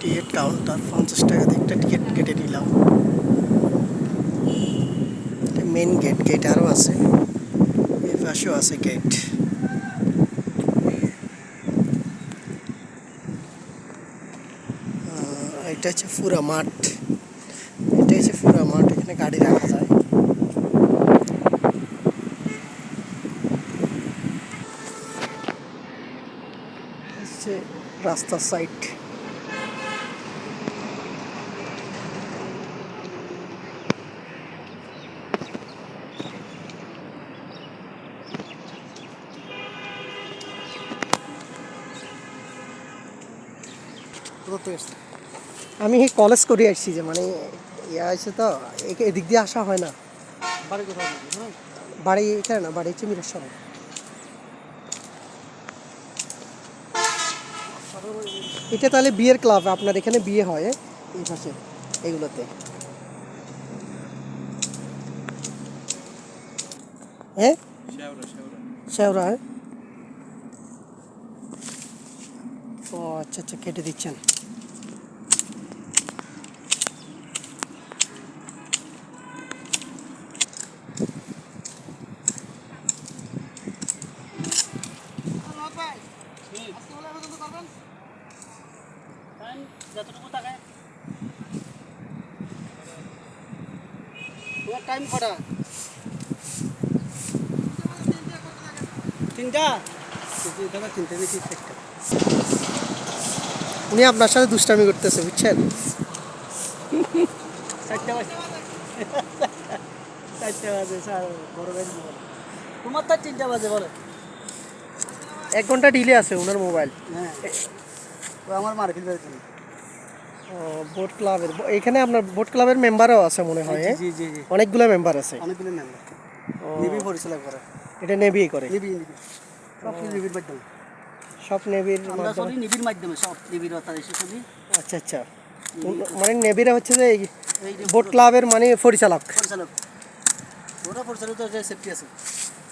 Ticket counter পঞ্চাশ টাকা দিয়ে একটা টিকিট কেটে নিলাম। মেন গেট গেট আরও আছে। এর পাশেও আছে গেট এটা হচ্ছে পুরা মাঠ। এটা হচ্ছে পুরা মাঠ, এখানে গাড়ি রাখা যায়। রাস্তার সাইড আমি কলেজ করে আসছি যে মানে ইয়া আছে তো এদিক দিয়ে আসা হয় না। বাড়ি কোথাও বাড়ি এখানে না বাড়ি হচ্ছে মিরেশ্বরে। এটা তাহলে বিয়ের ক্লাব আপনার এখানে বিয়ে হয় এই পাশে এগুলোতে। হ্যাঁ শেওরা হ্যাঁ ও আচ্ছা আচ্ছা কেটে দিচ্ছেন। যতটুকু থাকে তোমার টাইম কটা উনি আপনার সাথে দুষ্টামি করতেছে, বুঝছেন? বড় তোমার তো তিনটা বাজে, বলে। এক ঘণ্টা ডিলে আছে ওনার মোবাইল হ্যাঁ। ও আমার মার্কেট বোট ক্লাবের এখানে আপনার বোট ক্লাবের মেম্বারও আছে মনে হয় জি জি জি অনেকগুলো মেম্বার আছে। অনেকগুলো মেম্বার নিবি পরিচালক করে। এটা নেভি করে। নিবি নিবি সব নিবির মাধ্যমে। সব নেভির আমরা মাধ্যমে। সব অর্থাৎ এসে আচ্ছা আচ্ছা। মানে নেভিরা হচ্ছে যে বোট ক্লাবের মানে পরিচালক। পরিচালক। ওরা পরিচালিত যে সেফটি আছে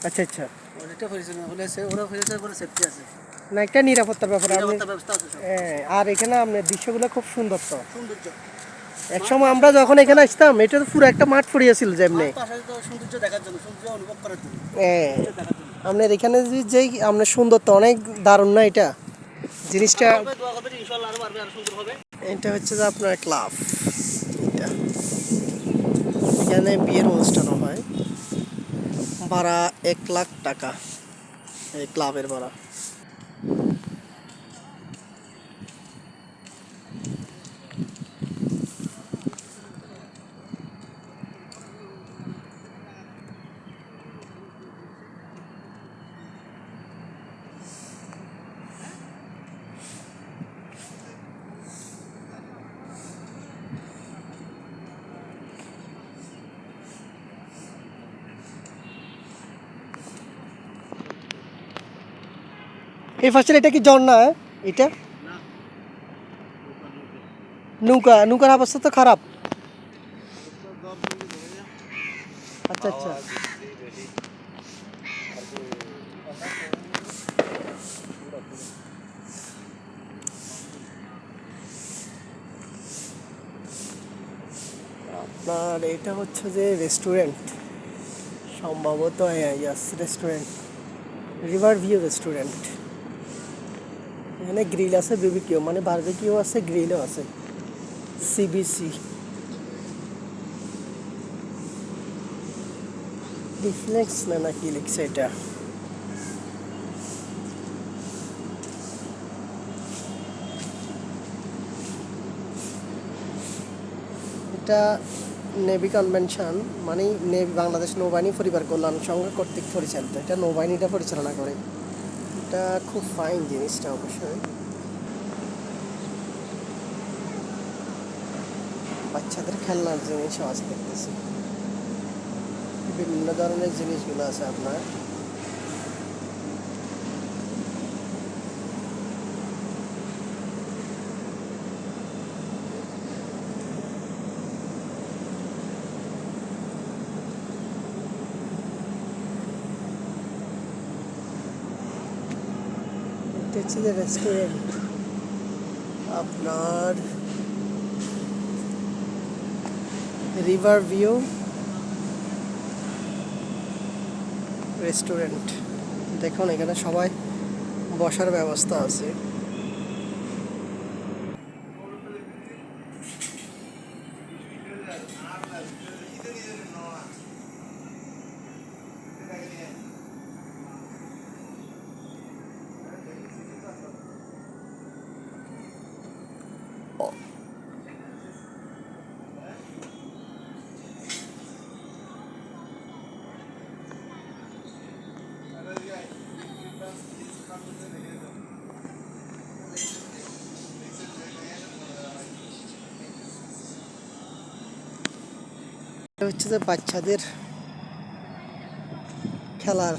আচ্ছা আচ্ছা। ওটা পরিচালনা হলে সে- ওরা পরিচালনা করে সেফটি আছে। না একটা নিরাপত্তার ব্যাপারে আপনি হ্যাঁ, আর এখানে আপনার দৃশ্যগুলো খুব সুন্দর তো। সৌন্দর্য। একসময় আমরা যখন এখানে আসতাম এটা তো পুরো একটা মাঠ পড়িয়েছিল যেমনি। আর পাশে তো সৌন্দর্য দেখার জন্য সৌন্দর্য অনুভব করার জন্য। হ্যাঁ, আপনার এখানে যে আপনার সুন্দর তো অনেক দারুণ না এটা? জিনিসটা এটা হচ্ছে যে আপনার ক্লাব। এটা। এখানে বিয়ের অনুষ্ঠানও হয় ভাড়া এক লাখ টাকা এই ক্লাবের ভাড়া। এই ফার্স্টের এটা কি ঝর্ণা হ্যাঁ? এটা? নৌকা, নৌকার অবস্থা তো খারাপ। আচ্ছা আচ্ছা। আপনার এটা হচ্ছে যে রেস্টুরেন্ট সম্ভবত রেস্টুরেন্ট রিভার ভিউ রেস্টুরেন্ট এখানে গ্রিল আছে বিবিকিউ মানে বারবিকিউ আছে গ্রিলও আছে। সিবিসি রিফ্লেক্স না না কি লিখছে এটা? এটা নেভি কনভেনশন মানে বাংলাদেশ নৌবাহিনী পরিবার কল্যাণ সংঘ কর্তৃক পরিচালিত। এটা নৌবাহিনীটা পরিচালনা করে। এটা খুব ফাইন জিনিসটা অবশ্যই। বাচ্চাদের খেলনার জিনিসও আছে দেখতেছি। বিভিন্ন ধরনের জিনিসগুলো আছে আপনার। হচ্ছে যে রেস্টুরেন্ট আপনার রিভার ভিউ রেস্টুরেন্ট দেখুন এখানে সবাই বসার ব্যবস্থা আছে। এটা হচ্ছে যে বাচ্চাদের খেলার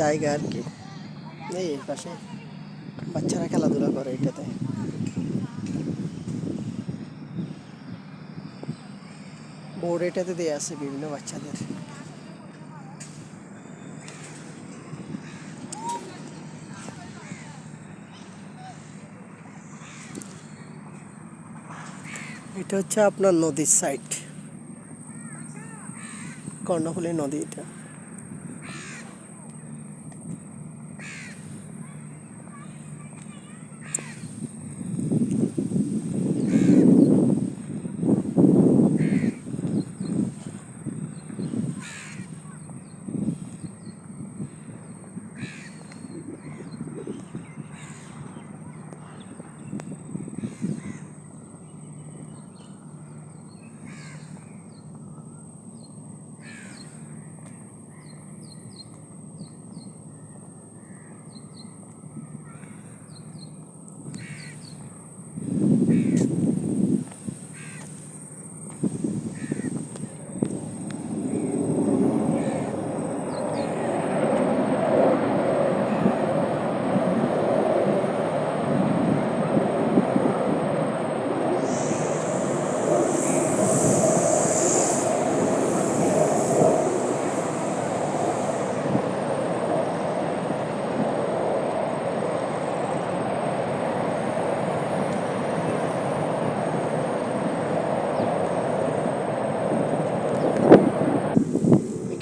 জায়গা আর কি। এই পাশে বাচ্চারা খেলাধুলা করে এটাতে। বোর্ড এটাতে দেওয়া আছে বিভিন্ন বাচ্চাদের। এটা হচ্ছে আপনার নদীর সাইড কর্ণফুলী নদী এটা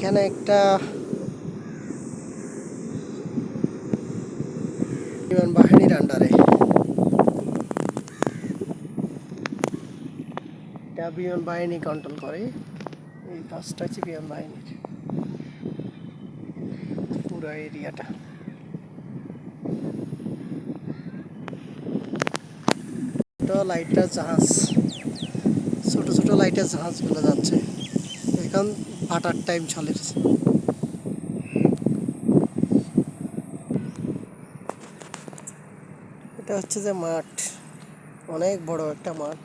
এখানে একটা বিমান বাহিনীর আন্ডারে। এটা বিমান বাহিনী কন্ট্রোল করে। এই কাজটা হচ্ছে বিমান বাহিনীর পুরো এরিয়াটা। লাইটার জাহাজ। ছোট ছোট লাইটার জাহাজগুলো যাচ্ছে। এখন ভাটার টাইম চলে এটা হচ্ছে যে মাঠ। অনেক বড় একটা মাঠ।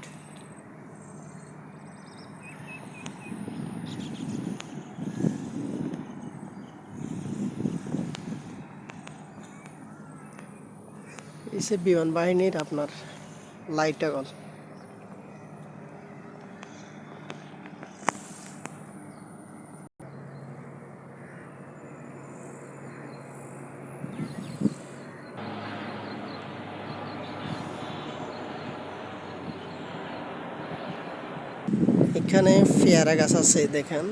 এসে বিমান বাহিনীর আপনার লাইটাগল এখানে পেয়ারা গাছ আছে, দেখেন।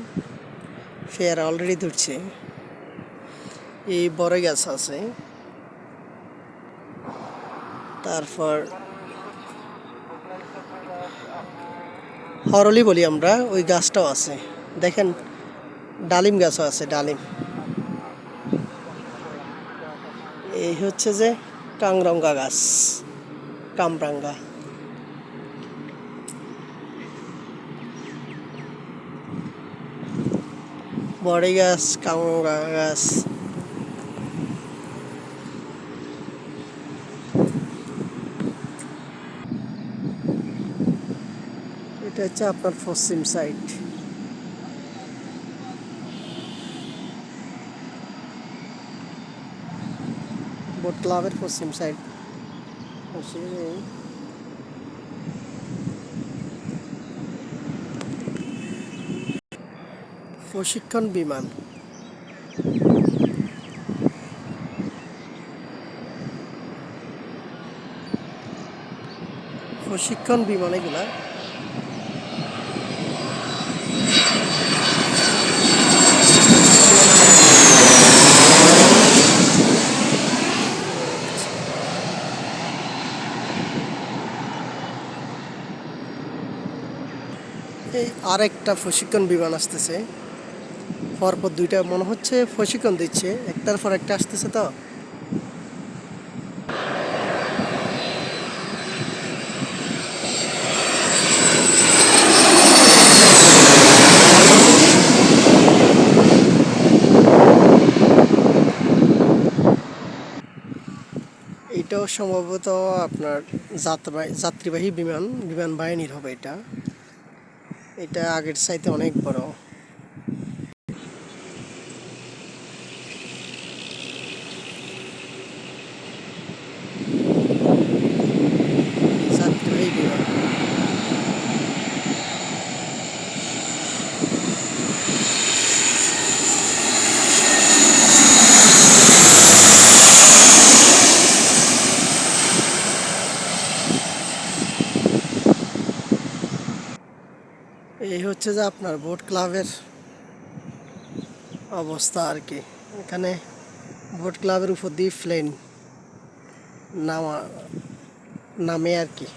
পেয়ারা অলরেডি ধরছে। এই বড় গাছ আছে। তারপর হরলি বলি আমরা, ওই গাছটাও আছে। দেখেন, ডালিম গাছও আছে, ডালিম। এই হচ্ছে যে কাংরঙ্গা গাছ, কামরাঙ্গা। বড়ি গাছ কামরাঙ্গা গাছ এটা হচ্ছে আপনার পশ্চিম সাইড বোট ক্লাবের পশ্চিম সাইড প্রশিক্ষণ বিমান। প্রশিক্ষণ বিমান এগুলা। আরেকটা প্রশিক্ষণ বিমান আসতেছে। পরপর দুইটা মনে হচ্ছে প্রশিক্ষণ দিচ্ছে, একটার পর একটা আসতেছে তো। এটাও সম্ভবত আপনার যাত্রা যাত্রীবাহী বিমান বিমান বাহিনীর হবে এটা। এটা আগের চাইতে অনেক বড় যাত্রীবাহী বিমান এই হচ্ছে যে আপনার বোট ক্লাবের অবস্থা আর কি। এখানে বোট ক্লাবের উপর দিয়ে প্লেন নামা নামে আর কি।